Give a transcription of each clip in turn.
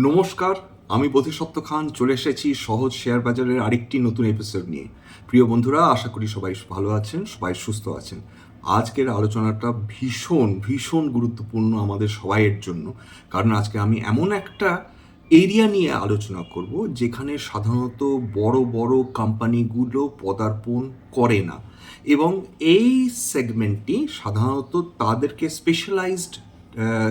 নমস্কার, আমি বোধিসত্ত্ব খান, চলে এসেছি সহজ শেয়ার বাজারের আরেকটি নতুন এপিসোড নিয়ে। প্রিয় বন্ধুরা, আশা করি সবাই ভালো আছেন, সবাই সুস্থ আছেন। আজকের আলোচনাটা ভীষণ ভীষণ গুরুত্বপূর্ণ আমাদের সবাইয়ের জন্য। কারণ আজকে আমি এমন একটা এরিয়া নিয়ে আলোচনা করব, যেখানে সাধারণত বড় বড় কোম্পানিগুলো পদার্পণ করে না। এবং এই সেগমেন্টটি সাধারণত তাদেরকে স্পেশালাইজড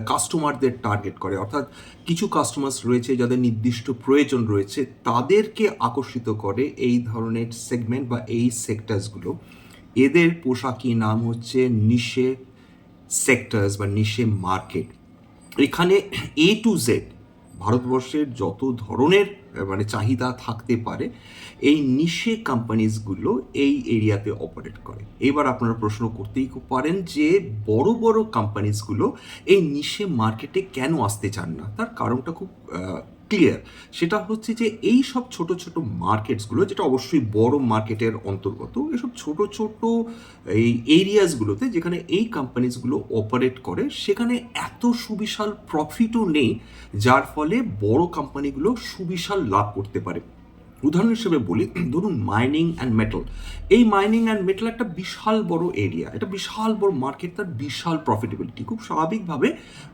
কাস্টমারদের টার্গেট করে। অর্থাৎ কিছু কাস্টমার্স রয়েছে যাদের নির্দিষ্ট প্রয়োজন রয়েছে, তাদেরকে আকর্ষিত করে এই ধরনের সেগমেন্ট বা এই সেক্টরসগুলো এদের পোশাকি নাম হচ্ছে নিশে সেক্টরস বা নিশে মার্কেট এখানে এ টু জেড ভারতবর্ষের যত ধরনের মানে চাহিদা থাকতে পারে, এই নিশে কোম্পানিজগুলো এই এরিয়াতে অপারেট করে। এবার আপনারা প্রশ্ন করতেই পারেন যে বড় বড় কোম্পানিজগুলো এই নিশে মার্কেটে কেন আসতে চান না? তার কারণটা খুব ক্লিয়ার সেটা হচ্ছে যে এই সব ছোট ছোট মার্কেটসগুলো যেটা অবশ্যই বড় মার্কেটের অন্তর্গত, এসব ছোট ছোট এই এরিয়াসগুলোতে যেখানে এই কোম্পানিজগুলো অপারেট করে, সেখানে এত সুবিশাল প্রফিটও নেই, যার ফলে বড় কোম্পানিগুলো সুবিশাল লাভ করতে পারে। উদাহরণ হিসেবে বলি, ধরুন মাইনিং অ্যান্ড মেটাল এই মাইনিং অ্যান্ড মেটাল একটা বিশাল বড় এরিয়া এটা বিশাল বড় মার্কেট তার বিশাল প্রফিটেবিলিটি খুব স্বাভাবিকভাবে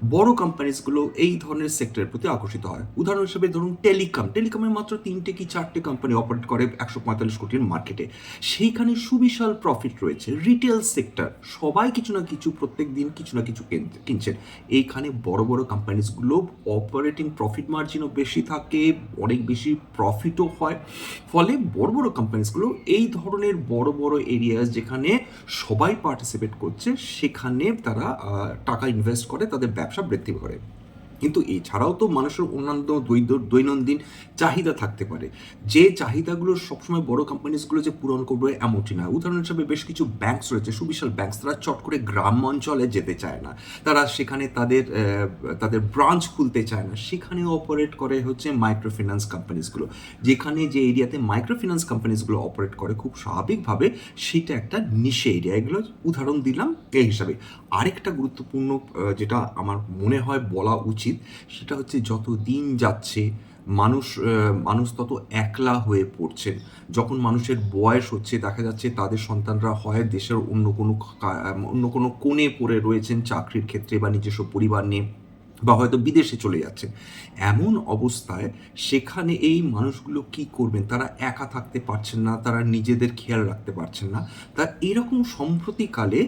বড় কোম্পানিজগুলো এই ধরনের সেক্টরের প্রতি আকর্ষিত হয়। উদাহরণ হিসেবে ধরুন টেলিকম টেলিকমের মাত্র তিনটে কি চারটে কোম্পানি অপারেট করে একশো পঁয়তাল্লিশ কোটির মার্কেটে সেইখানে সুবিশাল প্রফিট রয়েছে রিটেল সেক্টর সবাই কিছু না কিছু, প্রত্যেক দিন কিছু না কিছু কিনছেন। এইখানে বড় বড় কোম্পানিজগুলো অপারেটিং প্রফিট মার্জিনও বেশি থাকে, অনেক বেশি প্রফিটও হয়। ফলে বড় বড় কোম্পানিসগুলো এই ধরনের বড় বড় এরিয়াস যেখানে সবাই পার্টিসিপেট করছে, সেখানে তারা টাকা ইনভেস্ট করে, তাদের ব্যবসা বৃদ্ধি করে। কিন্তু এছাড়াও তো মানুষের অন্যান্য দৈনন্দিন চাহিদা থাকতে পারে। যে চাহিদাগুলো সবসময় বড় কোম্পানিজগুলো যে পূরণ করবে এমনটি না। উদাহরণ হিসেবে বেশ কিছু ব্যাংকস রয়েছে, সুবিশাল ব্যাংকস তারা চট করে গ্রাম অঞ্চলে যেতে চায় না। তারা সেখানে তাদের তাদের ব্রাঞ্চ খুলতে চায় না। সেখানে অপারেট করে হচ্ছে মাইক্রো ফিন্যান্স কোম্পানিজগুলো যেখানে যে এরিয়াতে মাইক্রো ফিন্যান্স কোম্পানিজগুলো অপারেট করে, খুব স্বাভাবিকভাবে সেটা একটা নিশে এরিয়া এগুলো উদাহরণ দিলাম এই হিসাবে। আরেকটা গুরুত্বপূর্ণ যেটা আমার মনে হয় বলা উচিত সেটা হচ্ছে যত দিন যাচ্ছে, মানুষ মানুষ তত একলা হয়ে পড়ছেন। যখন মানুষের বয়স হচ্ছে, দেখা যাচ্ছে তাদের সন্তানরা হয় দেশের অন্য কোনো অন্য কোনো কোণে পড়ে রয়েছেন চাকরির ক্ষেত্রে বা নিজস্ব পরিবার নিয়ে, বা হয়তো বিদেশে চলে যাচ্ছে এমন অবস্থায় সেখানে এই মানুষগুলো কি করবেন? তারা একা থাকতে পারছেন না, তারা নিজেদের খেয়াল রাখতে পারছেন না। তা এরকম সম্প্রতিকালে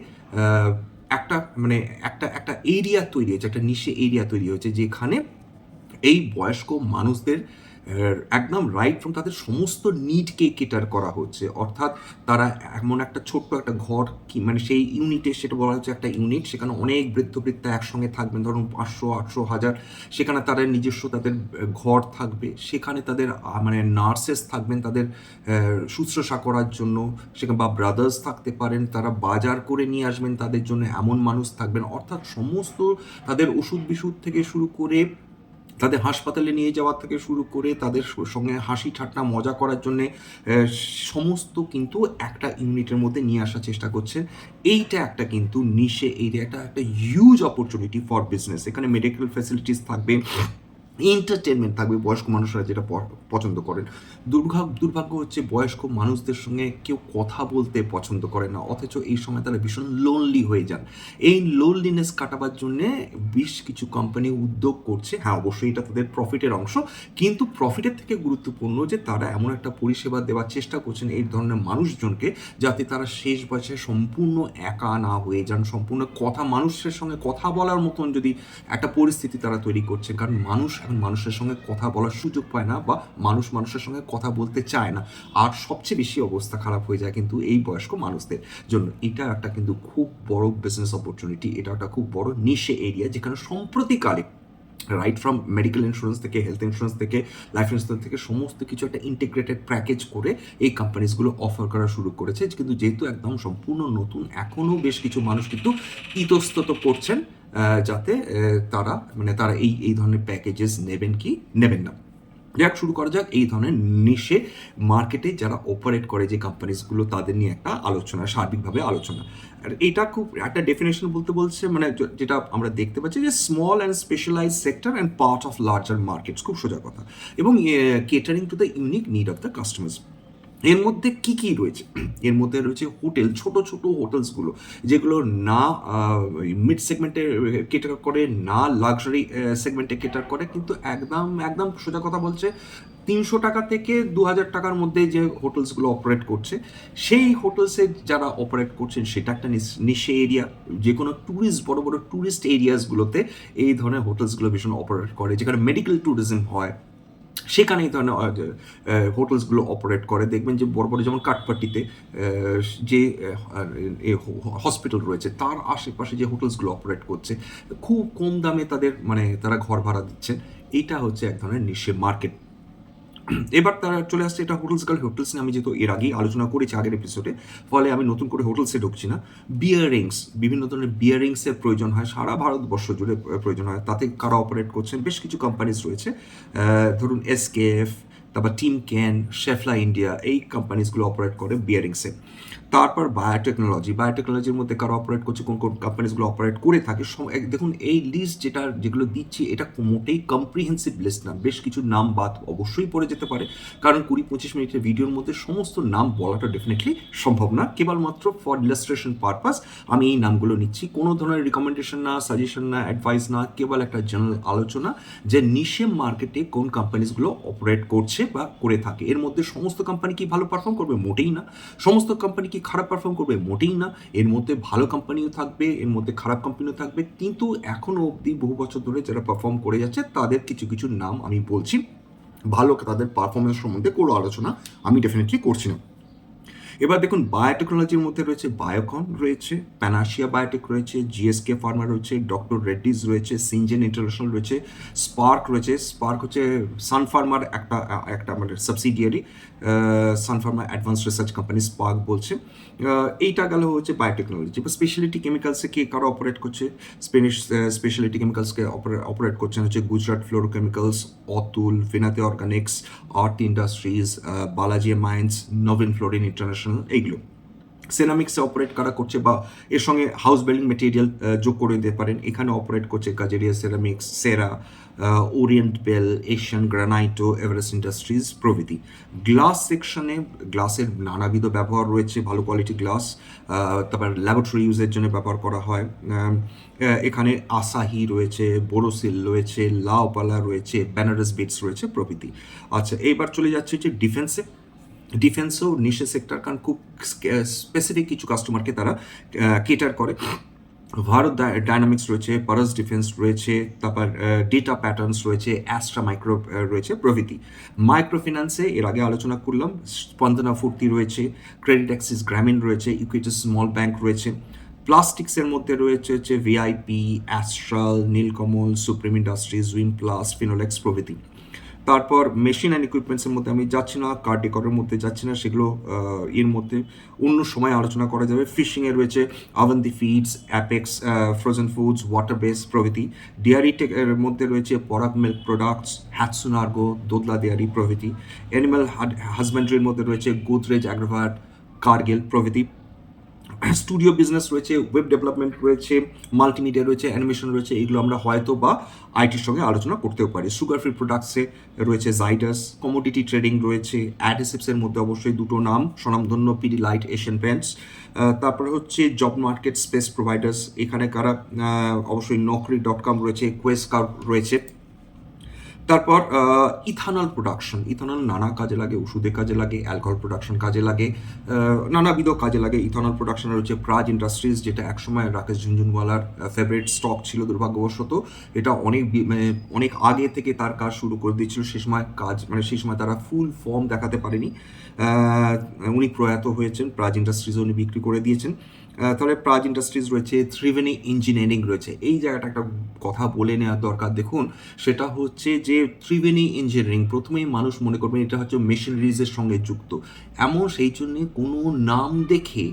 একটা মানে একটা একটা এরিয়া তৈরি হয়েছে, একটা নিশে এরিয়া তৈরি হয়েছে যেখানে এই বয়স্ক মানুষদের একদম রাইট ফ্রম তাদের সমস্ত নিডকে কেটার করা হচ্ছে। অর্থাৎ তারা এমন একটা ছোট্ট একটা ঘর কি মানে সেই ইউনিটে সেটা বলা হচ্ছে একটা ইউনিট সেখানে অনেক বৃদ্ধ বৃদ্ধা একসঙ্গে থাকবেন, ধরুন পাঁচশো, আটশো, হাজার। সেখানে তাদের নিজস্ব তাদের ঘর থাকবে। সেখানে তাদের মানে নার্সেস থাকবেন তাদের শুশ্রূষা করার জন্য। সেখানে বা ব্রাদার্স থাকতে পারেন, তারা বাজার করে নিয়ে আসবেন তাদের জন্য এমন মানুষ থাকবেন। অর্থাৎ সমস্ত তাদের ওষুধ বিষুধ থেকে শুরু করে তাদের হাসপাতালে নিয়ে যাওয়ার থেকে শুরু করে তাদের সঙ্গে হাসি ঠাট্টা, মজা করার জন্যে সমস্ত কিন্তু একটা ইউনিটের মধ্যে নিয়ে আসার চেষ্টা করছে। এইটা একটা কিন্তু নিশে, এইটা একটা একটা হিউজ অপরচুনিটি ফর বিজনেস এখানে মেডিকেল ফ্যাসিলিটিস থাকবে এন্টারটেনমেন্ট থাকবে, বয়স্ক মানুষরা যেটা পছন্দ করেন। দুর্ভাগ্য দুর্ভাগ্য হচ্ছে বয়স্ক মানুষদের সঙ্গে কেউ কথা বলতে পছন্দ করে না, অথচ এই সময় তারা ভীষণ লোনলি হয়ে যান। এই লোনলিনেস কাটাবার জন্যে বেশ কিছু কোম্পানি উদ্যোগ করছে। হ্যাঁ অবশ্যই এটা তাদের প্রফিটের অংশ, কিন্তু প্রফিটের থেকে গুরুত্বপূর্ণ যে তারা এমন একটা পরিষেবা দেওয়ার চেষ্টা করছেন এই ধরনের মানুষজনকে, যাতে তারা শেষ বয়সে সম্পূর্ণ একা না হয়ে যান, সম্পূর্ণ কথা, মানুষের সঙ্গে কথা বলার মতন যদি একটা পরিস্থিতি তারা তৈরি করছে। কারণ মানুষ এখন মানুষের সঙ্গে কথা বলার সুযোগ পায় না বা মানুষ মানুষের সঙ্গে কথা বলতে চায় না। আর সবচেয়ে বেশি অবস্থা খারাপ হয়ে যায় কিন্তু এই বয়স্ক মানুষদের জন্য। এটা একটা কিন্তু খুব বড় বিজনেস অপরচুনিটি এটা একটা খুব বড় নিশে এরিয়া যেখানে সম্প্রতিকালে রাইট ফ্রম মেডিকেল ইন্স্যুরেন্স থেকে হেলথ ইন্স্যুরেন্স থেকে লাইফ ইন্স্যুরেন্স থেকে সমস্ত কিছু একটা ইন্টিগ্রেটেড প্যাকেজ করে এই কোম্পানিজগুলো অফার করা শুরু করেছে। কিন্তু যেহেতু একদম সম্পূর্ণ নতুন, এখনও বেশ কিছু মানুষ কিন্তু ইতস্তত করছেন। যাতে তারা মানে তারা এই এই ধরনের প্যাকেজেস নেবেন কি? নেবেন না। যাক, শুরু করা যাক। এই ধরনের নিশে মার্কেটে যারা অপারেট করে যে কোম্পানিজগুলো তাদের নিয়ে একটা আলোচনা, সার্বিকভাবে আলোচনা। আর এটা খুব একটা ডেফিনেশন বলতে বলছে মানে যেটা আমরা দেখতে পাচ্ছি যে small and specialize sector and part of larger markets খুব সোজা কথা। এবং catering to the unique need of the customers এর মধ্যে কি কি রয়েছে? এর মধ্যে রয়েছে হোটেল, ছোট ছোট হোটেলসগুলো, যেগুলো না মিড সেগমেন্টে কেটার করে, না লাক্সারি সেগমেন্টে কেটার করে, কিন্তু একদম একদম সোজা কথা বলছে, তিনশো টাকা থেকে দু হাজার টাকার মধ্যে যে হোটেলসগুলো অপারেট করছে, সেই হোটেলসে যারা অপারেট করছেন, সেটা একটা নিশে এরিয়া যে কোনো ট্যুরিস্ট বড় বড় ট্যুরিস্ট এরিয়াসগুলোতে এই ধরনের হোটেলসগুলো ভীষণ অপারেট করে, যেখানে মেডিকেল ট্যুরিজম হয়। সেখানে এই ধরনের হোটেলসগুলো অপারেট করে। দেখবেন যে বড় বড় যেমন কাটপাটিতে যে হসপিটাল রয়েছে, তার আশেপাশে যে হোটেলসগুলো অপারেট করছে, খুব কম দামে তাদের মানে তারা ঘর ভাড়া দিচ্ছেন। এটা হচ্ছে এক ধরনের নিশে মার্কেট এবার তারা চলে আসছে এটা হোটেলস গার্ল, হোটেলস নিয়ে আমি যেহেতু এর আগেই আলোচনা করেছি আগের এপিসোডে ফলে আমি নতুন করে হোটেলসে ঢুকছি না। বিয়ারিংস বিভিন্ন ধরনের বিয়ারিংসের প্রয়োজন হয়, সারা ভারতবর্ষ জুড়ে প্রয়োজন হয়। তাতে কারা অপারেট করছেন? বেশ কিছু কোম্পানিজ রয়েছে। ধরুন এসকেএফ তারপর টিম ক্যান শেফলা ইন্ডিয়া এই কোম্পানিজগুলো অপারেট করে বিয়ারিংসে তারপর বায়োটেকনোলজি বায়োটেকনোলজির মধ্যে কারা অপারেট করছে, কোন কোন কোম্পানিজগুলো অপারেট করে থাকে দেখুন, এই লিস্ট যেটা, যেগুলো দিচ্ছি, এটা মোটেই কম্প্রিহেন্সিভ লিস্ট না, বেশ কিছু নাম বাদ অবশ্যই পড়ে যেতে পারে। কারণ কুড়ি, পঁচিশ মিনিটের ভিডিওর মধ্যে সমস্ত নাম বলাটা ডেফিনেটলি সম্ভব না। কেবলমাত্র ফর ইলাস্ট্রেশন পারপাস আমি এই নামগুলো নিচ্ছি। কোনো ধরনের রিকমেন্ডেশন না সাজেশন না অ্যাডভাইস না, কেবল একটা জেনারেল আলোচনা যে নিশে মার্কেটে কোন কোম্পানিজগুলো অপারেট করছে বা করে থাকে। এর মধ্যে সমস্ত কোম্পানি কি ভালো পারফর্ম করবে? মোটেই না। সমস্ত কোম্পানি কি খারাপ পারফর্ম করবে, মোটেই না। এর মধ্যে ভালো কোম্পানিও থাকবে, এর মধ্যে খারাপ কোম্পানিও থাকবে। কিন্তু এখনও অবধি বহু বছর ধরে যারা পারফর্ম করে যাচ্ছে, তাদের কিছু কিছু নাম আমি বলছি। ভালো তাদের পারফরমেন্স সম্বন্ধে কোনো আলোচনা আমি ডেফিনেটলি করছি না। এবার দেখুন বায়োটেকনোলজির মধ্যে রয়েছে বায়োকন রয়েছে প্যানাশিয়া বায়োটেক রয়েছে জিএসকে ফার্মা রয়েছে ডক্টর রেড্ডিজ রয়েছে সিনজেন ইন্টারন্যাশনাল রয়েছে স্পার্ক রয়েছে স্পার্ক হচ্ছে সান ফার্মার একটা একটা মানে subsidiary Sun Pharma advance research company SPARC বলছে। এইটা গেল হচ্ছে বায়োটেকনোলজি বা স্পেশালিটি কেমিক্যালসে কে কারও অপারেট করছে? স্পেনিশ স্পেশালিটি কেমিক্যালসকে অপারেট করছেন হচ্ছে Gujarat fluorochemicals Atul ফিনাতে organics Aarti industries Balaji amines Navin fluorine international এইগুলো। সেরামিক্সে অপারেট করা করছে বা এর সঙ্গে হাউস বিল্ডিং মেটেরিয়াল যোগ করে দিতে পারেন। এখানে অপারেট করছে Kajaria ceramics Cera Orient Bell Asian Granito Everest industries প্রভৃতি। গ্লাস সেকশনে গ্লাসের নানাবিধ ব্যবহার রয়েছে, ভালো কোয়ালিটি গ্লাস তারপর ল্যাবরেটরি ইউজের জন্য ব্যবহার করা হয়। এখানে আসাহি রয়েছে বোরোসিল রয়েছে লাওপালা রয়েছে বেনারস বিটস রয়েছে প্রভৃতি। আচ্ছা এইবার চলে যাচ্ছে যে ডিফেন্সে ডিফেন্সও নিশে সেক্টর কারণ খুব স্পেসিফিক কিছু কাস্টমারকে তারা কেটার করে। ভারত ডায়নামিক্স রয়েছে পারস ডিফেন্স রয়েছে, তারপর ডেটা প্যাটার্নস রয়েছে অ্যাস্ট্রা মাইক্রো রয়েছে, প্রভৃতি। মাইক্রো ফিন্যান্সে এর আগে আলোচনা করলাম স্পন্দনা ফুর্তি রয়েছে ক্রেডিট অ্যাক্সিস গ্রামীণ রয়েছে ইকুইটি স্মল ব্যাংক রয়েছে। প্লাস্টিক্সের মধ্যে রয়েছে হচ্ছে VIP Astral Nilkamal Supreme industries Wim Plast Finolex প্রভৃতি। তারপর মেশিন অ্যান্ড ইকুইপমেন্টসের মধ্যে আমি যাচ্ছি না কার ডেকরের মধ্যে যাচ্ছি না, সেগুলো এর মধ্যে অন্য সময় আলোচনা করা যাবে। ফিশিংয়ে রয়েছে Avanti feeds Apex frozen foods water base প্রভৃতি। ডেয়ারি টেক এর মধ্যে রয়েছে Parag milk products Hatsun Agro Dodla dairy প্রভৃতি। অ্যানিম্যাল হাজব্যান্ডারির মধ্যে রয়েছে গোদরেজ অ্যাগ্রোভাট কার্গিল প্রভৃতি। স্টুডিও বিজনেস রয়েছে ওয়েব ডেভেলপমেন্ট রয়েছে মাল্টিমিডিয়া রয়েছে অ্যানিমেশন রয়েছে, এগুলো আমরা হয়তো বা আইটির সঙ্গে আলোচনা করতেও পারি। সুগার ফ্রি প্রোডাক্টসে রয়েছে জাইডাস কমোডিটি ট্রেডিং রয়েছে অ্যাডেসিভসের মধ্যে অবশ্যই দুটো নাম, স্বনামধন্য পিডি লাইট এশিয়ান পেন্টস তারপরে হচ্ছে জব মার্কেট স্পেস প্রোভাইডার্স এখানে কারা অবশ্যই নকরি ডট কম রয়েছে কোয়েস কার রয়েছে। তারপর ইথানল প্রোডাকশন। ইথানল নানা কাজে লাগে, ওষুধে কাজে লাগে, অ্যালকোহল প্রোডাকশন কাজে লাগে নানাবিধ কাজে লাগে। ইথানল প্রোডাকশন হচ্ছে প্রাজ ইন্ডাস্ট্রিজ, যেটা একসময় রাকেশ ঝুনঝুনওয়ালার ফেভারিট স্টক ছিল, দুর্ভাগ্যবশত। এটা অনেক মানে অনেক আগে থেকে তার কাজ শুরু করে দিয়েছিল। সে সময় কাজ মানে সেই সময় তারা ফুল ফর্ম দেখাতে পারেনি। উনি প্রয়াত হয়েছেন, প্রাজ ইন্ডাস্ট্রিজ উনি বিক্রি করে দিয়েছেন। তাহলে প্রাজ ইন্ডাস্ট্রিজ রয়েছে, ত্রিবেণী ইঞ্জিনিয়ারিং রয়েছে। এই জায়গাটা একটা কথা বলে নেওয়ার দরকার। দেখুন, সেটা হচ্ছে যে ত্রিবেণী ইঞ্জিনিয়ারিং প্রথমেই মানুষ মনে করবেন এটা হচ্ছে মেশিনারিজের সঙ্গে যুক্ত। এমন সেই জন্যে কোনো নাম দেখে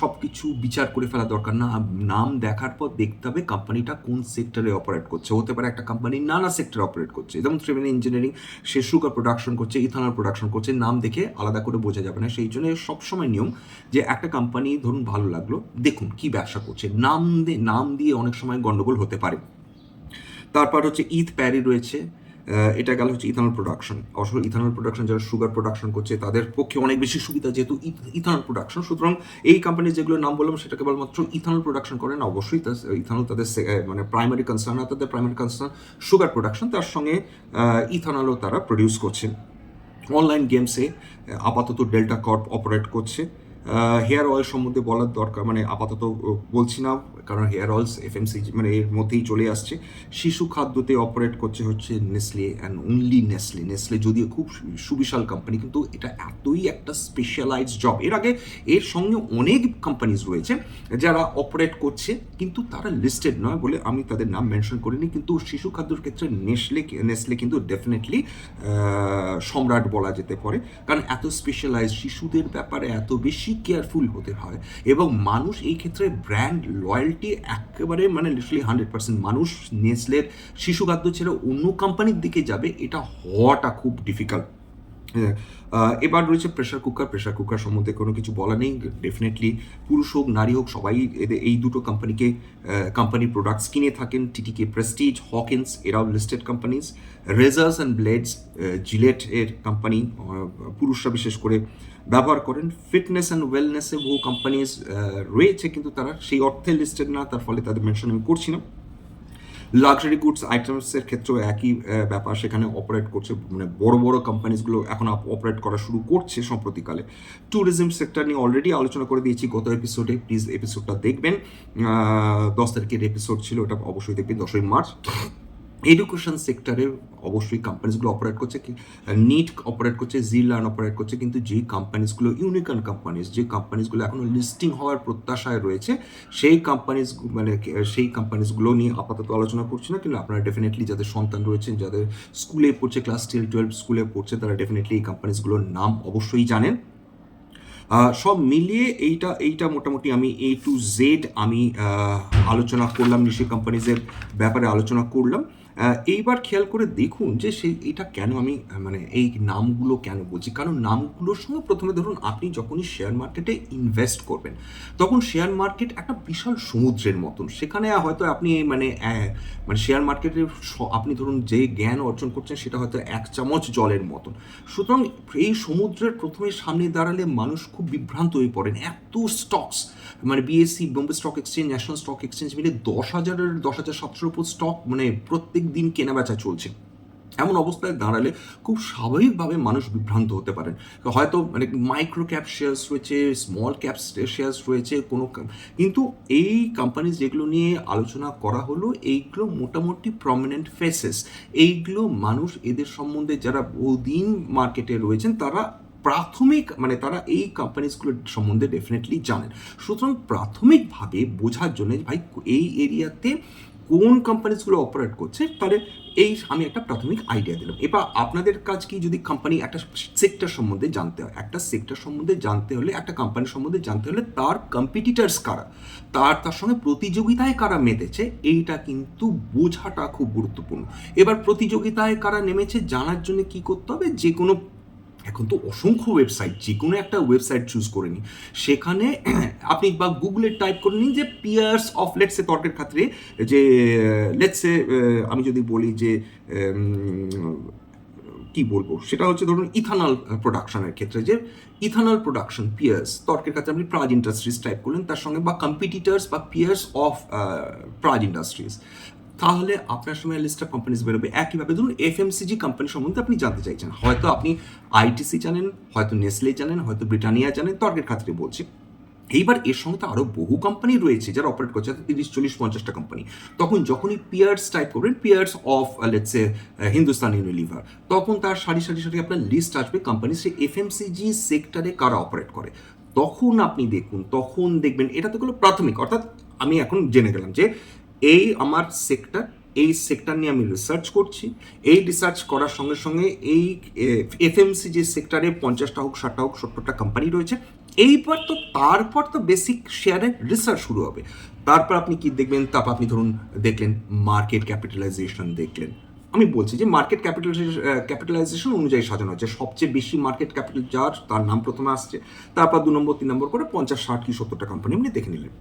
সব কিছু বিচার করে ফেলা দরকার না। নাম দেখার পর দেখতে হবে কোম্পানিটা কোন সেক্টরে অপারেট করছে। হতে পারে একটা কোম্পানি নানা সেক্টরে অপারেট করছে। যেমন ট্রেভেল ইঞ্জিনিয়ারিং সে সুগার প্রোডাকশন করছে ইথানল প্রোডাকশন করছে। নাম দেখে আলাদা করে বোঝা যাবে না। সেই জন্য সবসময় নিয়ম যে একটা কোম্পানি ধরুন ভালো লাগল, দেখুন কি ব্যবসা করছে। নাম দিয়ে নাম দিয়ে অনেক সময় গন্ডগোল হতে পারে। তারপর হচ্ছে ঈদ প্যারি রয়েছে। এটা গেল হচ্ছে ইথানল প্রোডাকশন অবশ্য ইথানল প্রোডাকশন যারা সুগার প্রোডাকশন করছে, তাদের পক্ষে অনেক বেশি সুবিধা যেহেতু ইথানল প্রোডাকশন সুতরাং এই কোম্পানি যেগুলো নাম বললাম সেটা কেবলমাত্র ইথানল প্রোডাকশন করেন অবশ্যই ইথানল তাদের মানে প্রাইমারি কনসার্ন আর তাদের প্রাইমারি কনসার্ন সুগার প্রোডাকশন তার সঙ্গে ইথানলও তারা প্রডিউস করছে। অনলাইন গেমসে আপাতত ডেল্টা কর্প অপারেট করছে। হেয়ার অয়েল সম্বন্ধে বলার দরকার মানে আপাতত বলছি না, কারণ হেয়ার অয়েলস এফএমসি মানে এর মধ্যেই চলে আসছে। শিশু খাদ্যতে অপারেট করছে হচ্ছে Nestle and only Nestle Nestle যদিও খুব সুবিশাল কোম্পানি কিন্তু এটা এতই একটা স্পেশালাইজ জব এর আগে এর সঙ্গে অনেক কোম্পানিজ রয়েছে যারা অপারেট করছে, কিন্তু তারা লিস্টেড নয় বলে আমি তাদের নাম মেনশন করিনি, কিন্তু শিশু খাদ্যর ক্ষেত্রে নেসলে নেসলে কিন্তু ডেফিনেটলি সম্রাট বলা যেতে পারে। কারণ এত স্পেশালাইজ শিশুদের ব্যাপারে এত বেশি কেয়ারফুল হতে হয়। এবং মানুষ এই ক্ষেত্রে ব্র্যান্ড লয়্যালটি একেবারে মানে লিটারলি হান্ড্রেড পার্সেন্ট মানুষ নেসলের শিশু খাদ্য ছেড়ে অন্য কোম্পানির দিকে যাবে, এটা হওয়াটা খুব ডিফিকাল্ট এবার রয়েছে প্রেশার কুকার প্রেশার কুকার সম্বন্ধে কোনো কিছু বলা নেই। ডেফিনেটলি পুরুষ হোক, নারী হোক, সবাই এদের এই দুটো কোম্পানিকে কোম্পানি প্রোডাক্টস কিনে থাকেন। টিটিকে প্রেস্টিজ হকিন্স এরাও listed companies razors and blades Gillette এর কোম্পানি পুরুষরা বিশেষ করে ব্যবহার করেন। ফিটনেস অ্যান্ড ওয়েলনেসে বহু কোম্পানিজ রয়েছে, কিন্তু তারা সেই অর্থে লিস্টেড না। তার ফলে তাদের মেনশন আমি করছি না। লাক্সারি গুডস আইটেমসের ক্ষেত্রেও একই ব্যাপার সেখানে অপারেট করছে। মানে বড় বড় কোম্পানিজগুলো এখন অপারেট করা শুরু করছে সম্প্রতিকালে। ট্যুরিজম সেক্টর নিয়ে অলরেডি আলোচনা করে দিয়েছি গত এপিসোডে প্লিজ এপিসোডটা দেখবেন। দশ তারিখের এপিসোড ছিল, ওটা অবশ্যই দেখবেন, দশই মার্চ। এডুকেশন সেক্টরে অবশ্যই কোম্পানিজগুলো অপারেট করছে নিট অপারেট করছে জি লার্ন অপারেট করছে, কিন্তু যে কোম্পানিজগুলো ইউনিকন কোম্পানিজ যে কোম্পানিজগুলো এখনও লিস্টিং হওয়ার প্রত্যাশায় রয়েছে, সেই কোম্পানিজ মানে সেই কোম্পানিজগুলো নিয়ে আপাতত আলোচনা করছি না, কিন্তু আপনারা ডেফিনেটলি যাদের সন্তান রয়েছেন, যাদের স্কুলে পড়ছে ক্লাস টেন টুয়েলভ স্কুলে পড়ছে, তারা ডেফিনেটলি এই কোম্পানিজগুলোর নাম অবশ্যই জানেন। সব মিলিয়ে এইটা এইটা মোটামুটি আমি এ টু জেড আমি আলোচনা করলাম, নিশি কোম্পানিজের ব্যাপারে আলোচনা করলাম। এইবার খেয়াল করে দেখুন যে সেই এটা কেন আমি মানে এই নামগুলো কেন বলছি? কারণ নামগুলোর সঙ্গে প্রথমে ধরুন আপনি যখনই শেয়ার মার্কেটে ইনভেস্ট করবেন, তখন শেয়ার মার্কেট একটা বিশাল সমুদ্রের মতন। সেখানে হয়তো আপনি মানে মানে শেয়ার মার্কেটে আপনি ধরুন যে জ্ঞান অর্জন করছেন সেটা হয়তো এক চামচ জলের মতন। সুতরাং এই সমুদ্রের প্রথমে সামনে দাঁড়ালে মানুষ খুব বিভ্রান্ত হয়ে পড়েন। এত স্টকস মানে BSC Bombay stock exchange national stock exchange মিলে দশ হাজারের, দশ হাজার সাতশোর উপর স্টক মানে প্রত্যেক দিন কেনা বেচা চলছে। এমন অবস্থায় দাঁড়ালে খুব স্বাভাবিকভাবে মানুষ বিভ্রান্ত হতে পারেন। হয়তো মানে মাইক্রো ক্যাপ শেয়ার্স রয়েছে স্মল ক্যাপ শেয়ার্স রয়েছে, কোনো কিন্তু এই কোম্পানি যেগুলো নিয়ে আলোচনা করা হলো, এইগুলো মোটামুটি প্রমিনেন্ট ফেসেস এইগুলো মানুষ এদের সম্বন্ধে যারা বহুদিন মার্কেটে রয়েছেন, তারা প্রাথমিক মানে তারা এই কোম্পানিজগুলোর সম্বন্ধে ডেফিনেটলি জানেন। সুতরাং প্রাথমিকভাবে বোঝার জন্য ভাই, এই এরিয়াতে কোন কোম্পানিজগুলো অপারেট করছে, তাহলে এই আমি একটা প্রাথমিক আইডিয়া দিলাম। এবার আপনাদের কাজ কি যদি কোম্পানি একটা সেক্টর সম্বন্ধে জানতে হয়? একটা সেক্টর সম্বন্ধে জানতে হলে, একটা কোম্পানি সম্বন্ধে জানতে হলে তার কম্পিটিটার্স কারা? তার তার সঙ্গে প্রতিযোগিতায় কারা মেতেছে? এইটা কিন্তু বোঝাটা খুব গুরুত্বপূর্ণ। এবার প্রতিযোগিতায় কারা নেমেছে, জানার জন্য কি করতে হবে? যে কোনো এখন তো অসংখ্য ওয়েবসাইট যে কোনো একটা ওয়েবসাইট চুজ করে নিন। সেখানে আপনি বা গুগলে টাইপ করে নিন যে পিয়ার্স অফ লেটসে তর্কের ক্ষেত্রে যে লেটসে আমি যদি বলি যে কি বলব? সেটা হচ্ছে ধরুন ইথানল প্রোডাকশনের ক্ষেত্রে যে ইথানল প্রোডাকশন পিয়ার্স তর্কের কাছে আপনি প্রাজ ইন্ডাস্ট্রিজ টাইপ করলেন, তার সঙ্গে বা কম্পিটিটার্স বা পিয়ার্স অফ প্রাজ ইন্ডাস্ট্রিজ তাহলে আপনার সময় লিস্ট অফ কোম্পানিজ বেরোবে। একইভাবে ধরুন এফএমসিজি কোম্পানি সম্বন্ধে আপনি জানতে চাইছেন। হয়তো আপনি আইটিসি জানেন, হয়তো নেসলে জানেন, হয়তো ব্রিটানিয়া জানেন তর্কের ক্ষেত্রে বলছি। এইবার এর সঙ্গে তো আরও বহু কোম্পানি রয়েছে যারা অপারেট করছে তিরিশ, চল্লিশ, পঞ্চাশটা কোম্পানি তখন যখনই পিয়ার্স টাইপ করবেন পিয়ার্স অফ লেটসে হিন্দুস্তান ইউনিলিভার তখন তার সারি সারি সারি আপনার লিস্ট আসবে কোম্পানি সে এফএমসিজি সেক্টরে কারা অপারেট করে। তখন আপনি দেখুন, তখন দেখবেন, এটা তো হলো প্রাথমিক, অর্থাৎ আমি এখন জেনে গেলাম যে এই আমার সেক্টর এই সেক্টর নিয়ে আমি রিসার্চ করছি। এই রিসার্চ করার সঙ্গে সঙ্গে এই এফএমসি যে সেক্টরে পঞ্চাশটা হোক, ষাটটা হোক, সত্তরটা কোম্পানি রয়েছে। এইবার তো তারপর তো বেসিক শেয়ারের রিসার্চ শুরু হবে। তারপর আপনি কি দেখবেন? তারপর আপনি ধরুন দেখলেন মার্কেট ক্যাপিটালাইজেশন দেখলেন। আমি বলছি যে মার্কেট ক্যাপিটালাইজেশন ক্যাপিটালাইজেশন অনুযায়ী সাজানো হচ্ছে। সবচেয়ে বেশি মার্কেট ক্যাপিটাল যার, তার নাম প্রথমে আসছে। তারপর দু নম্বর, তিন নম্বর করে পঞ্চাশ, ষাট কি সত্তরটা কোম্পানি আপনি দেখে নিলেন।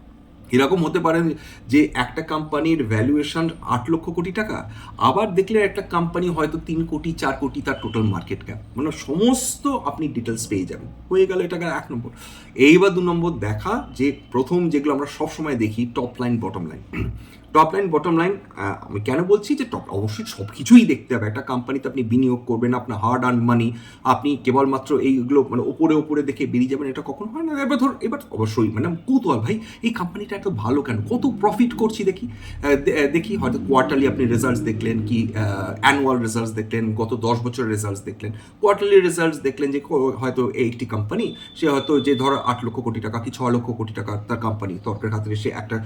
এরকম হতে পারে যে একটা কোম্পানির ভ্যালুয়েশন আট লক্ষ কোটি টাকা, আবার দেখলে একটা কোম্পানি হয়তো তিন কোটি, চার কোটি তার টোটাল মার্কেট ক্যাপ মানে সমস্ত আপনি ডিটেলস পেয়ে যাবেন। হয়ে গেল এটা এক নম্বর। এইবার দু নম্বর দেখা যে প্রথম যেগুলো আমরা সবসময় দেখি top line bottom line top line bottom line আমি কেন বলছি যে টপ অবশ্যই সব কিছুই দেখতে হবে। একটা কোম্পানিতে আপনি বিনিয়োগ করবেন, আপনার হার্ড আর্ন মানি আপনি কেবলমাত্র এইগুলো মানে ওপরে ওপরে দেখে বেরিয়ে যাবেন, এটা কখন হয় না। এবার ধর, এবার অবশ্যই মানে কৌতূহল ভাই, এই কোম্পানিটা এত ভালো কেন? কত প্রফিট করছি দেখি। দেখি হয়তো কোয়ার্টারলি আপনি রেজাল্টস দেখলেন কি অ্যানুয়াল রেজাল্টস দেখলেন, গত দশ বছরের রেজাল্টস দেখলেন। কোয়ার্টারলি রেজাল্টস দেখলেন যে হয়তো একটি কোম্পানি সে হয়তো যে ধরো আট লক্ষ কোটি টাকা কি ছ লক্ষ কোটি টাকা তার কোম্পানি তর্কের খাতিরে সে একটা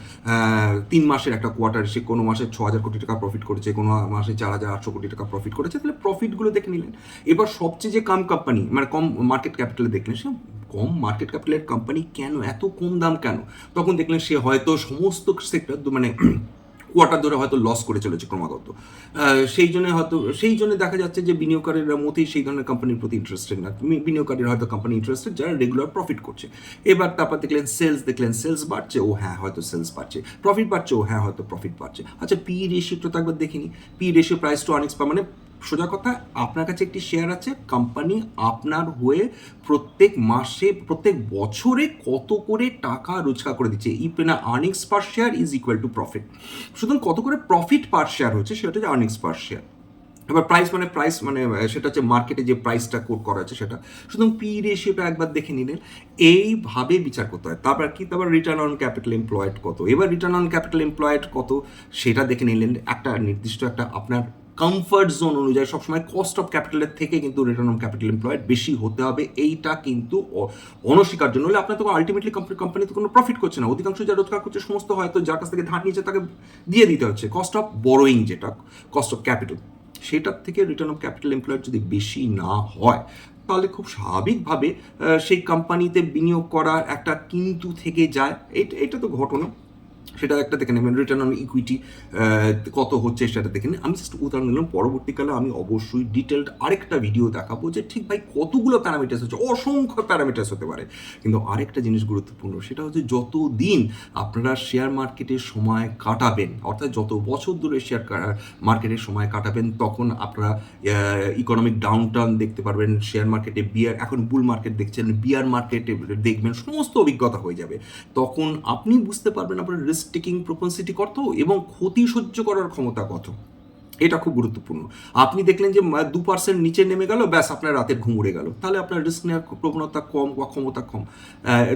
তিন মাসের একটা কোয়ার্টার সে কোনো মাসে ছ হাজার কোটি টাকা প্রফিট করেছে, কোনো মাসে চার হাজার আটশো কোটি টাকা প্রফিট করেছে, তাহলে প্রফিটগুলো দেখে নিলেন। এবার সবচেয়ে যে কম কোম্পানি মানে কম মার্কেট ক্যাপিটালে দেখলেন, সে কম মার্কেট ক্যাপিটালের কোম্পানি কেন, এত কম দাম কেন? তখন দেখলেন সে হয়তো সমস্ত সেক্টর মানে কোয়ার্টার ধরে হয়তো লস করে চলেছে ক্রমাগত। সেই জন্য হয়তো, সেই জন্য দেখা যাচ্ছে যে বিনিয়োগকারীরা মতেই সেই ধরনের কোম্পানির প্রতি ইন্টারেস্টেড না। বিনিয়োগকারীরা হয়তো কোম্পানি ইন্টারেস্টেড যারা রেগুলার প্রফিট করছে। এবার তারপর দেখলেন সেলস দেখলেন সেলস বাড়ছে, ও হ্যাঁ হয়তো সেলস বাড়ছে। প্রফিট বাড়ছে, ও হ্যাঁ হয়তো প্রফিট বাড়ছে। আচ্ছা পি রেশিওটা তো একবার দেখিনি P ratio price to earnings মানে সোজা কথা, আপনার কাছে একটি শেয়ার আছে কোম্পানি আপনার হয়ে প্রত্যেক মাসে, প্রত্যেক বছরে কত করে টাকা রোজগার করে দিচ্ছে? ই না earnings per share is equal to profit সুতরাং কত করে প্রফিট পার শেয়ার হচ্ছে, সেটা হচ্ছে আর্নিংস পার শেয়ার এবার প্রাইস মানে প্রাইস মানে সেটা হচ্ছে মার্কেটে যে প্রাইসটা কোড করা আছে সেটা। সুতরাং পি রেশিওটা একবার দেখে নিলেন। এইভাবে বিচার করতে হয়। তারপর কি? তারপর রিটার্ন অন ক্যাপিটাল এমপ্লয়েড কত? এবার রিটার্ন অন ক্যাপিটাল এমপ্লয়েড কত? সেটা দেখে নিলেন। একটা নির্দিষ্ট একটা আপনার কমফর্ট জোন অনুযায়ী সবসময় কস্ট অফ ক্যাপিটালের থেকে কিন্তু রিটার্ন অন ক্যাপিটাল এমপ্লয়েড বেশি হতে হবে। এইটা কিন্তু অনস্বীকার্য। নইলে আপনার তো আলটিমেটলি কোম্পানি তো কোনো প্রফিট করছে না। অধিকাংশ যা রোজগার করছে, সমস্ত হয়তো যার কাছ থেকে ধার নিয়েছে তাকে দিয়ে দিতে হচ্ছে। কস্ট অফ বড়োয়িং যেটা কস্ট অফ ক্যাপিটাল সেটার থেকে রিটার্ন অফ ক্যাপিটাল এমপ্লয়েড যদি বেশি না হয়, তাহলে খুব স্বাভাবিকভাবে সেই কোম্পানিতে বিনিয়োগ করার একটা কিন্তু থেকে যায়। এটা এটা তো ঘটনা। সেটা একটা দেখে নেবেন রিটার্ন অন ইকুইটি কত হচ্ছে সেটা দেখে নিন। আমি জাস্ট উদাহরণ দিলাম, পরবর্তীকালে আমি অবশ্যই ডিটেলড আরেকটা ভিডিও দেখাবো যে ঠিক ভাই কতগুলো প্যারামিটার্স হচ্ছে, অসংখ্য প্যারামিটার্স হতে পারে। কিন্তু আরেকটা জিনিস গুরুত্বপূর্ণ, সেটা হচ্ছে যত দিন আপনারা শেয়ার মার্কেটে সময় কাটাবেন, অর্থাৎ যত বছর ধরে শেয়ার মার্কেটে সময় কাটাবেন, তখন আপনারা ইকোনমিক ডাউন দেখতে পারবেন শেয়ার মার্কেটে বিয়ার এখন বুল মার্কেট দেখছেন বিয়ার মার্কেটে দেখবেন, সমস্ত অভিজ্ঞতা হয়ে যাবে। তখন আপনি বুঝতে পারবেন আপনার রিস্ক টেকিং প্রপেন্সিটি কত এবং ক্ষতি সহ্য করার ক্ষমতা কত? এটা খুব গুরুত্বপূর্ণ। আপনি দেখলেন যে দু পার্সেন্ট নিচে নেমে গেল, ব্যাস, আপনার রাতের ঘুম উড়ে গেল। তাহলে আপনার রিস্ক নেওয়ার প্রবণতা কম বা ক্ষমতা কম।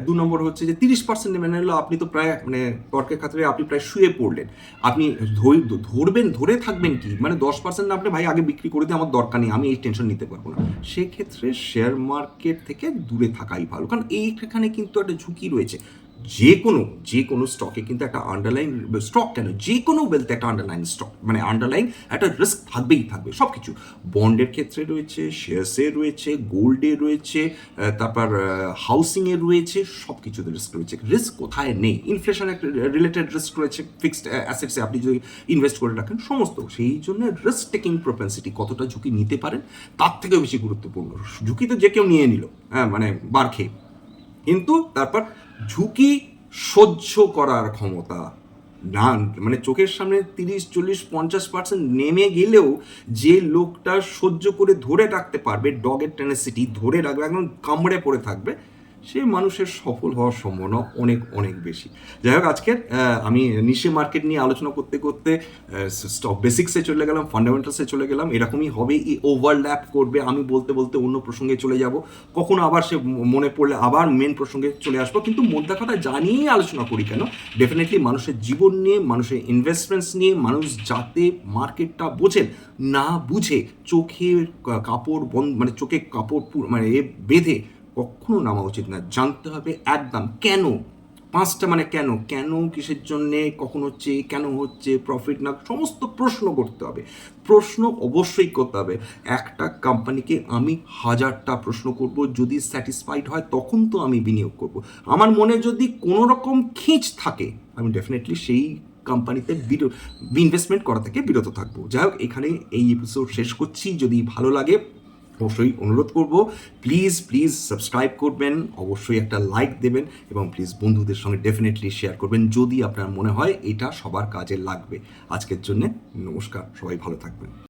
দু নম্বর হচ্ছে যে, তিরিশ পার্সেন্ট নেমে নিলো, আপনি তো প্রায় মানে তর্কের খাতিরে আপনি প্রায় শুয়ে পড়লেন। আপনি ধরবেন, ধরে থাকবেন কি? মানে দশ পার্সেন্ট না আপনি, ভাই, আগে বিক্রি করে দিয়ে আমার দরকার নেই, আমি এই টেনশন নিতে পারব না। সেক্ষেত্রে শেয়ার মার্কেট থেকে দূরে থাকাই ভালো। কারণ এইখানে কিন্তু একটা ঝুঁকি রয়েছে। যে কোনো যে কোনো স্টকে কিন্তু একটা আন্ডারলাইন স্টক কেন? যে কোনো ওয়েলথ একটা আন্ডারলাইন স্টক মানে আন্ডারলাইন একটা রিস্ক থাকবেই থাকবে সব কিছু বন্ডের ক্ষেত্রে রয়েছে শেয়ার্সে রয়েছে গোল্ডে রয়েছে তারপর হাউসিংয়ে রয়েছে সব কিছুতে রিস্ক রয়েছে। রিস্ক কোথায় নেই? ইনফ্লেশন একটা রিলেটেড রিস্ক রয়েছে ফিক্সড অ্যাসেটসে আপনি যদি ইনভেস্ট করে রাখেন, সমস্ত, সেই জন্য রিস্ক টেকিং প্রপেন্সিটি কতটা ঝুঁকি নিতে পারেন, তার থেকেও বেশি গুরুত্বপূর্ণ। ঝুঁকি তো যে কেউ নিয়ে নিল হ্যাঁ মানে বার খেয়ে। কিন্তু তারপর ঝুঁকি সহ্য করার ক্ষমতা না মানে চোখের সামনে তিরিশ, চল্লিশ, পঞ্চাশ পার্সেন্ট নেমে গেলেও যে লোকটা সহ্য করে ধরে রাখতে পারবে ডগের টেনেসিটি ধরে রাখবে, একদম কামড়ে পড়ে থাকবে সে মানুষের সফল হওয়ার সম্ভাবনা অনেক অনেক বেশি। যাই হোক, আজকের আমি নিশে মার্কেট নিয়ে আলোচনা করতে করতে স্টক বেসিক্সে চলে গেলাম ফান্ডামেন্টালসে চলে গেলাম, এরকমই হবে, এই ওভারল্যাপ করবে, আমি বলতে বলতে অন্য প্রসঙ্গে চলে যাব। কখনো আবার সে মনে পড়লে আবার মেন প্রসঙ্গে চলে আসব, কিন্তু মোদ্দা কথা জানিয়েই আলোচনা করি কেন? ডেফিনেটলি মানুষের জীবন নিয়ে, মানুষের ইনভেস্টমেন্টস নিয়ে, মানুষ যাতে মার্কেটটা বোঝেন না বুঝে চোখে কা- কাপড় বন্ধ মানে চোখে কাপড় মানে এ বেঁধে কখনো নামা উচিত না। জানতে হবে একদম কেন? পাঁচটা মানে কেন? কেন কিসের জন্যে? কখন হচ্ছে? কেন হচ্ছে? প্রফিট না? সমস্ত প্রশ্ন করতে হবে। প্রশ্ন অবশ্যই করতে হবে। একটা কোম্পানিকে আমি হাজারটা প্রশ্ন করব। যদি স্যাটিসফাইড হয়, তখন তো আমি বিনিয়োগ করব। আমার মনে যদি কোনো রকম খিঁচ থাকে, আমি ডেফিনেটলি সেই কোম্পানিতে ইনভেস্টমেন্ট করা থেকে বিরত থাকব। যাই হোক, এখানে এই এপিসোড শেষ করছি। যদি ভালো লাগে অবশ্যই অনুরোধ করব। প্লিজ প্লিজ সাবস্ক্রাইব করবেন, অবশ্যই একটা লাইক দেবেন এবং প্লিজ বন্ধুদের সঙ্গে ডেফিনেটলি শেয়ার করবেন যদি আপনার মনে হয় এটা সবার কাজে লাগবে। আজকের জন্যে নমস্কার, সবাই ভালো থাকবেন।